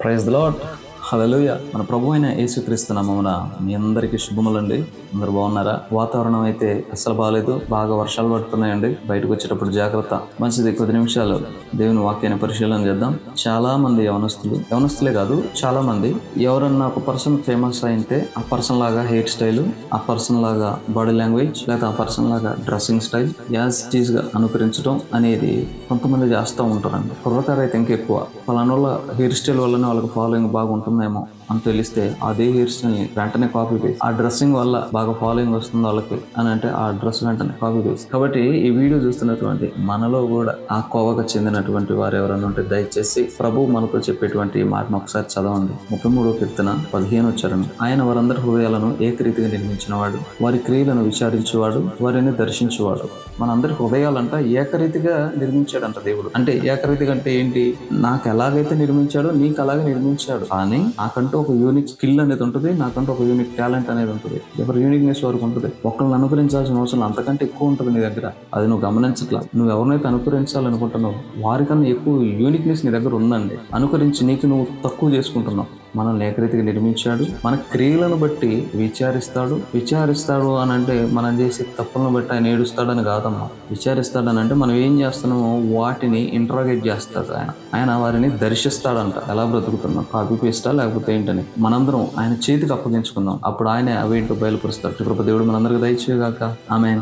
Praise the Lord. హల్లెలూయా. మన ప్రభు అయిన యేసుక్రీస్తు నామమున మీ అందరికీ శుభములండి. అందరు బాగున్నారా? వాతావరణం అయితే అస్సలు బాగాలేదు బాగా వర్షాలు పడుతున్నాయండి. బయటకు వచ్చేటప్పుడు జాగ్రత్త. మంచిది. కొద్ది నిమిషాలు దేవుని వాక్యాన్ని పరిశీలన చేద్దాం. చాలా మంది యవనస్తులు యవనస్తులే కాదు చాలా మంది ఎవరన్నా ఒక పర్సన్ ఫేమస్ అయితే ఆ పర్సన్ లాగా హెయిర్ స్టైల్ ఆ పర్సన్ లాగా బాడీ లాంగ్వేజ్ లేదా ఆ పర్సన్ లాగా డ్రెస్సింగ్ స్టైల్ యాజ్ టీజ్గా అనుకరించడం అనేది కొంతమంది చేస్తూ ఉంటారండి. కుర్రకారు అయితే ఇంకెక్కువ. వాళ్ళ హెయిర్ స్టైల్ వల్లనే వాళ్ళకి ఫాలోయింగ్ బాగుంటుంది. meu? అని తెలిస్తే అదే హెయిర్ స్టైల్ని వెంటనే కాపీ పేస్ట్ ఆ డ్రెస్సింగ్ వల్ల బాగా ఫాలోయింగ్ వస్తుంది వాళ్ళకి అని అంటే ఆ డ్రెస్ వెంటనే కాపీ పేస్ట్ కాబట్టి ఈ వీడియో చూస్తున్నటువంటి మనలో కూడా ఆ కోవకు చెందినటువంటి వారు ఎవరైనా ఉంటే దయచేసి ప్రభు మనతో చెప్పేటువంటి మాటను ఒకసారి చదవండి. ముప్పై మూడో కీర్తన పదిహేను చరణం ఆయన వారందరి హృదయాలను ఏకరీతిగా నిర్మించినవాడు వారి క్రియలను విచారించేవాడు వారిని దర్శించేవాడు. మనందరి హృదయాలంట ఏకరీతిగా నిర్మించాడంట దేవుడు. అంటే ఏకరీతిగా అంటే ఏంటి? నాకు ఎలాగైతే నిర్మించాడో నీకు అలాగే నిర్మించాడు. కానీ నాకంటూ ఒక యూనిక్ స్కిల్ అనేది ఉంటుంది నాకంటూ ఒక యూనిక్ టాలెంట్ అనేది ఉంటుంది. ఎవరి యూనిక్నెస్ వరకు ఉంటుంది. ఒకళ్ళని అనుకరించాల్సిన అవసరం అంతకంటే ఎక్కువ ఉంటుంది నీ దగ్గర. అది నువ్వు గమనించట్లా. నువ్వు ఎవరినైతే అనుకరించాలనుకుంటున్నావు వారికన్నా ఎక్కువ యూనిక్నెస్ నీ దగ్గర ఉందండి. అనుకరించి నీకు నువ్వు తక్కువ చేసుకుంటున్నావు. మనల్ని ఏకరీతిగా నిర్మించాడు. మన క్రియలను బట్టి విచారిస్తాడు. విచారిస్తాడు అని అంటే మనం చేసే తప్పులను బట్టి ఆయన ఏడుస్తాడని కాదమ్మా. విచారిస్తాడని అంటే మనం ఏం చేస్తున్నామో వాటిని ఇంట్రాగేట్ చేస్తాడు ఆయన. ఆయన వారిని దర్శిస్తాడంట. ఎలా బ్రతుకుతున్నాం? కాపీ పేస్టా లేకపోతే ఏంటి? ఏంటని మనందరం ఆయన చేతికి అప్పగించుకుందాం. అప్పుడు ఆయన అవేంటో బయలుపరుస్తాడు. కృప దేవుడు మనందరికి దయచేయగాక. ఆమె